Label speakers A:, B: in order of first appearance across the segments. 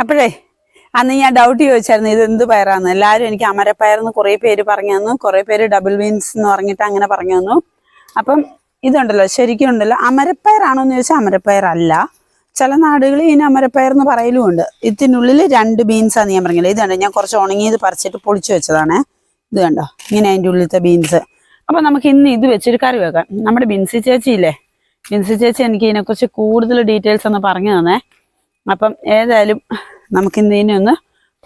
A: അപ്പോഴേ അന്ന് ഞാൻ ഡൗട്ട് ചോദിച്ചായിരുന്നു ഇത് എന്ത് പയറാന്ന്? എല്ലാവരും എനിക്ക് അമരപ്പയർന്ന് കുറേ പേര് പറഞ്ഞു തന്നു. കുറേ പേര് ഡബിൾ ബീൻസ് എന്ന് പറഞ്ഞിട്ട് അങ്ങനെ പറഞ്ഞു തന്നു. അപ്പം ഇതുണ്ടല്ലോ ശരിക്കും ഉണ്ടല്ലോ അമരപ്പയറാണോ എന്ന് ചോദിച്ചാൽ അമരപ്പയർ അല്ല ചില നാടുകളിൽ ഇതിന് അമരപ്പയർ എന്ന് പറയലുമുണ്ട് ഇതിനുള്ളിൽ രണ്ട് ബീൻസാണ് ഞാൻ പറഞ്ഞില്ല? ഇത് കണ്ടോ ഞാൻ കുറച്ച് ഉണങ്ങിയത് പറിച്ചിട്ട് പൊളിച്ചു വെച്ചതാണേ. ഇത് കണ്ടോ ഇങ്ങനെ അതിന്റെ ഉള്ളിലത്തെ ബീൻസ് അപ്പം നമുക്ക് ഇന്ന് ഇത് വെച്ചൊരു കറി വെക്കാം. നമ്മുടെ ബിൻസി ചേച്ചി ഇല്ലേ ബിൻസി ചേച്ചി എനിക്ക് ഇതിനെക്കുറിച്ച് കൂടുതൽ ഡീറ്റെയിൽസ് ഒന്ന് പറഞ്ഞു തന്നേ. അപ്പം ഏതായാലും നമുക്ക് ഇന്ന് ഇതിനെ ഒന്ന്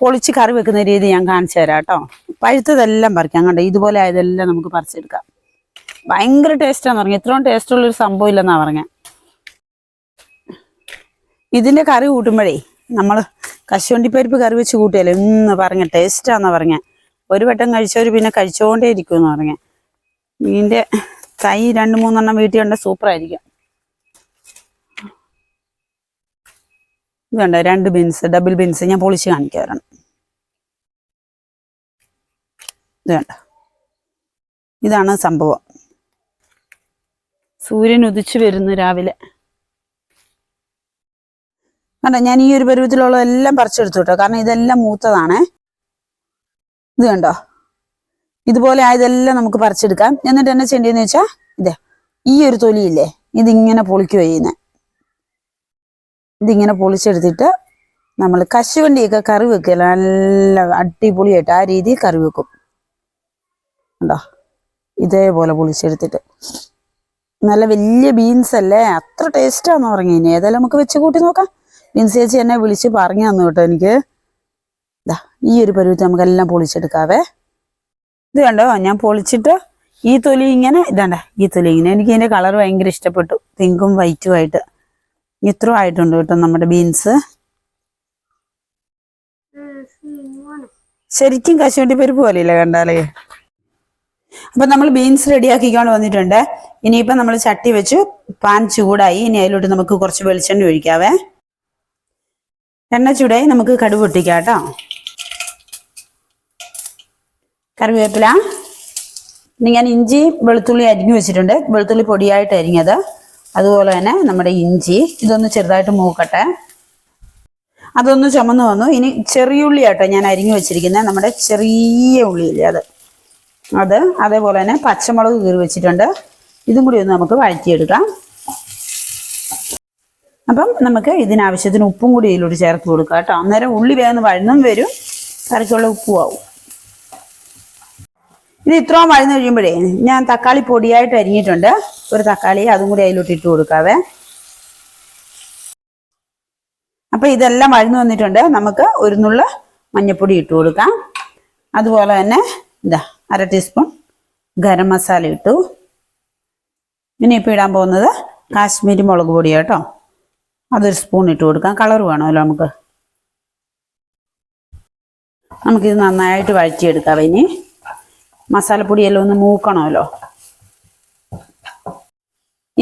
A: പൊളിച്ച് കറി വെക്കുന്ന രീതി ഞാൻ കാണിച്ചു തരാം കേട്ടോ. പഴുത്തതെല്ലാം പറിക്കാം. കണ്ടോ ഇതുപോലെ ആയതെല്ലാം നമുക്ക് പറിച്ചെടുക്കാം. ഭയങ്കര ടേസ്റ്റാന്ന് പറഞ്ഞു. ഇത്രയും ടേസ്റ്റ് ഉള്ളൊരു സംഭവം ഇല്ലെന്നാ പറഞ്ഞ. ഇതിന്റെ കറി കൂട്ടുമ്പോഴേ നമ്മൾ കശുവണ്ടിപ്പരിപ്പ് കറി വെച്ച് കൂട്ടിയല്ലേ ഇന്ന് പറഞ്ഞ ടേസ്റ്റാന്നാ പറഞ്ഞ. ഒരു വട്ടം കഴിച്ചവർ പിന്നെ കഴിച്ചുകൊണ്ടേ ഇരിക്കുമെന്ന് പറഞ്ഞ. മീന്റെ തൈ രണ്ട് മൂന്നെണ്ണം വീട്ടിൽ കണ്ട സൂപ്പറായിരിക്കും. ഇത് കണ്ടോ രണ്ട് ബീൻസ് ഡബിൾ ബീൻസ് ഞാൻ പൊളിച്ച് കാണിക്കാറുണ്ട് ഇത് വേണ്ട. ഇതാണ് സംഭവം. സൂര്യൻ ഉദിച്ചു വരുന്നു രാവിലെ. കണ്ടോ ഞാൻ ഈ ഒരു പരുവത്തിലുള്ള എല്ലാം പറിച്ചെടുത്തു കേട്ടോ കാരണം ഇതെല്ലാം മൂത്തതാണേ. ഇത് കണ്ടോ? ഇതുപോലെ ആയതെല്ലാം നമുക്ക് പറിച്ചെടുക്കാം. എന്നിട്ട് എന്നെ ചെയ്യേണ്ടതെന്ന് വെച്ചാ ഇതേ ഈ ഒരു തൊലിയില്ലേ ഇതിങ്ങനെ പൊളിക്കുക ചെയ്യുന്നത് ഇതിങ്ങനെ പൊളിച്ചെടുത്തിട്ട് നമ്മൾ കശുവണ്ടിയൊക്കെ കറി വെക്കില്ല നല്ല അടിപൊളിയായിട്ട് ആ രീതിയിൽ കറി വെക്കും. ഉണ്ടോ ഇതേപോലെ പൊളിച്ചെടുത്തിട്ട്. നല്ല വലിയ ബീൻസ് അല്ലേ? അത്ര ടേസ്റ്റാന്ന് പറഞ്ഞു ഇനി ഏതായാലും നമുക്ക് വെച്ച് കൂട്ടി നോക്കാം. ബീൻസ് ചേച്ചി എന്നെ വിളിച്ച് പറഞ്ഞു തന്നു കേട്ടോ എനിക്ക്. ഇതാ ഈ ഒരു പരുവത്തിൽ നമുക്കെല്ലാം പൊളിച്ചെടുക്കാവേ. ഇത് കണ്ടോ? ഞാൻ പൊളിച്ചിട്ട് ഈ തൊലി ഇങ്ങനെ ഇതാണ്ട ഈ തൊലി ഇങ്ങനെ. എനിക്ക് ഇതിന്റെ കളർ ഭയങ്കര ഇഷ്ടപ്പെട്ടു. പിങ്കും വൈറ്റും ആയിട്ട് ഇത്ര ആയിട്ടുണ്ട് കേട്ടോ നമ്മുടെ ബീൻസ് ശരിക്കും കശുവണ്ടി പരിപ്പ് പോലെയില്ല കണ്ടാലേ? അപ്പൊ നമ്മൾ ബീൻസ് റെഡിയാക്കിക്കൊണ്ട് വന്നിട്ടുണ്ട്. ഇനിയിപ്പം നമ്മൾ ചട്ടി വെച്ച്. പാൻ ചൂടായി. ഇനി അതിലോട്ട് നമുക്ക് കുറച്ച് വെളിച്ചെണ്ണ ഒഴിക്കാവേ. എണ്ണ ചൂടായി നമുക്ക് കടുവ് പൊട്ടിക്കാം കേട്ടോ. കറിവേപ്പില. ഇനി ഞാൻ ഇഞ്ചി വെളുത്തുള്ളി അരിഞ്ഞു വെച്ചിട്ടുണ്ട്. വെളുത്തുള്ളി പൊടിയായിട്ട് അരിഞ്ഞത്. അതുപോലെ തന്നെ നമ്മുടെ ഇഞ്ചി ഇതൊന്ന് ചെറുതായിട്ട് മൂക്കട്ടെ. അതൊന്ന് ചുമന്ന് വന്നു. ഇനി ചെറിയ ഉള്ളി ആട്ടോ ഞാൻ അരിഞ്ഞു വെച്ചിരിക്കുന്നത്. നമ്മുടെ ചെറിയ ഉള്ളിയില്ലേ അത്. അത് അതേപോലെ തന്നെ പച്ചമുളക് കീറി വെച്ചിട്ടുണ്ട്. ഇതും കൂടി ഒന്ന് നമുക്ക് വഴറ്റിയെടുക്കാം. അപ്പം നമുക്ക് ഇതിനാവശ്യത്തിന് ഉപ്പും കൂടി ഇതിലൂടെ ചേർത്ത് കൊടുക്കാം കേട്ടോ. അന്നേരം ഉള്ളി വേഗം വഴന്നും വരും. കറിക്കുള്ള ഉപ്പും ആവും. ഇത് ഇത്രയും വഴന്ന് കഴിയുമ്പോഴേ ഞാൻ തക്കാളി പൊടിയായിട്ട് അരിഞ്ഞിട്ടുണ്ട്. ഒരു തക്കാളി അതും കൂടി അതിലോട്ട് ഇട്ട് കൊടുക്കാവേ. അപ്പൊ ഇതെല്ലാം വഴന്നു വന്നിട്ടുണ്ട്. നമുക്ക് ഒരു നുള്ള മഞ്ഞപ്പൊടി ഇട്ട് കൊടുക്കാം. അതുപോലെ തന്നെ ഇതാ അര ടീസ്പൂൺ ഗരം മസാല ഇട്ടു. ഇനി ഇപ്പോൾ ഇടാൻ പോകുന്നത് കാശ്മീരി മുളക് പൊടി കേട്ടോ. അതൊരു സ്പൂൺ ഇട്ട് കൊടുക്കാം. കളർ വേണമല്ലോ നമുക്ക്. നമുക്കിത് നന്നായിട്ട് വഴറ്റിയെടുക്കാം ഇനി. മസാലപ്പൊടിയെല്ലാം ഒന്ന് മൂക്കണമല്ലോ.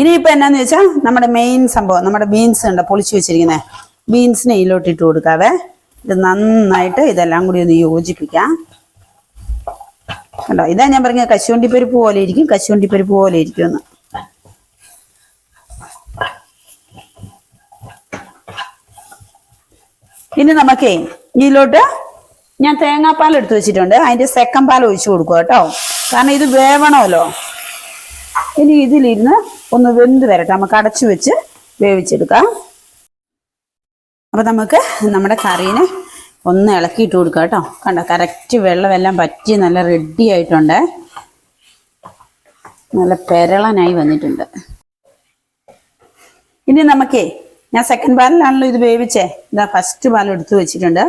A: ഇനിയിപ്പോൾ എന്നാന്ന് വെച്ചാൽ നമ്മുടെ മെയിൻ സംഭവം നമ്മുടെ ബീൻസ് ഉണ്ട് പൊളിച്ചു വെച്ചിരിക്കുന്നത് ബീൻസിനെ ഇതിലോട്ട് ഇട്ട് കൊടുക്കാവേ. ഇത് നന്നായിട്ട് ഇതെല്ലാം കൂടി ഒന്ന് യോജിപ്പിക്കാം. കണ്ടോ ഇതാ ഞാൻ പറഞ്ഞ കശുവണ്ടിപ്പരിപ്പ് പോലെ ഇരിക്കും കശുവണ്ടിപ്പരിപ്പ് പോലെ ഇരിക്കുമെന്ന്. ഇനി നമുക്കേ ഇതിലോട്ട് ഞാൻ തേങ്ങാപ്പാൽ എടുത്തു വെച്ചിട്ടുണ്ട്. അതിന്റെ സെക്കൻഡ് പാൽ ഒഴിച്ചു കൊടുക്കുക കേട്ടോ. കാരണം ഇത് വേവണമല്ലോ. ഇനി ഇതിലിരുന്ന് ഒന്ന് വെന്ത് വരട്ടെ. നമുക്ക് അടച്ചു വെച്ച് വേവിച്ചെടുക്കാം. അപ്പം നമുക്ക് നമ്മുടെ കറീനെ ഒന്ന് ഇളക്കിയിട്ട് കൊടുക്കുക കേട്ടോ. കണ്ടോ കറക്റ്റ് വെള്ളമെല്ലാം പറ്റി നല്ല റെഡി ആയിട്ടുണ്ട്. നല്ല പെരളനായി വന്നിട്ടുണ്ട്. ഇനി നമുക്കേ ഞാൻ സെക്കൻഡ് പാലിലാണല്ലോ ഇത് വേവിച്ചേ. ഇതാ ഫസ്റ്റ് പാൽ എടുത്തു വെച്ചിട്ടുണ്ട്.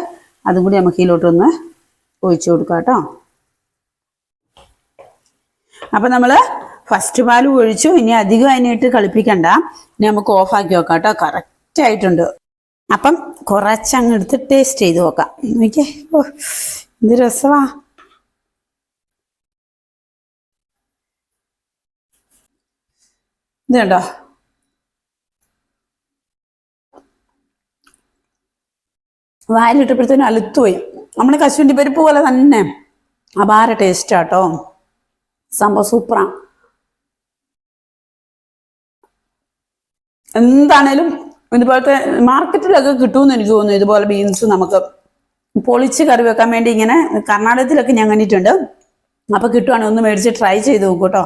A: അതും കൂടി നമുക്ക് ഇതിലോട്ടൊന്ന് ഒഴിച്ചു കൊടുക്കാം കേട്ടോ. അപ്പൊ നമ്മൾ ഫസ്റ്റ് പാൽ ഒഴിച്ചു ഇനി അധികം അതിനായിട്ട് കളിപ്പിക്കണ്ട. ഇനി നമുക്ക് ഓഫാക്കി നോക്കാം കേട്ടോ. കറക്റ്റ് ആയിട്ടുണ്ട്. അപ്പം കുറച്ചങ്ങ് എടുത്ത് ടേസ്റ്റ് ചെയ്ത് നോക്കാം നോക്കിയേ. ഓ എന്ത് രസമാ. ഇത് വായിലിട്ടപ്പോഴത്തേനും അലുത്തുപോയി. നമ്മുടെ കശുവണ്ടി പരിപ്പ് പോലെ തന്നെ. അപാര ടേസ്റ്റ് ആട്ടോ സംഭവം സൂപ്പറാണ് എന്താണേലും ഇതുപോലത്തെ മാർക്കറ്റിലൊക്കെ കിട്ടുമെന്ന് എനിക്ക് തോന്നുന്നു. ഇതുപോലെ ബീൻസ് നമുക്ക് പൊളിച്ച് കറി വെക്കാൻ വേണ്ടി ഇങ്ങനെ കർണാടകത്തിലൊക്കെ ഞാൻ കണ്ടിട്ടുണ്ട്. അപ്പൊ കിട്ടുവാണെങ്കിൽ ഒന്ന് മേടിച്ച് ട്രൈ ചെയ്ത് നോക്കൂ കേട്ടോ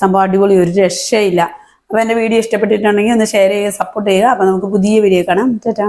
A: സംഭവം അടിപൊളി ഒരു രക്ഷയില്ല. അപ്പൊ എന്റെ വീഡിയോ ഇഷ്ടപ്പെട്ടിട്ടുണ്ടെങ്കിൽ ഒന്ന് ഷെയർ ചെയ്യുക സപ്പോർട്ട് ചെയ്യുക. അപ്പൊ നമുക്ക് പുതിയ വീഡിയോ കാണാം. ചേട്ടാ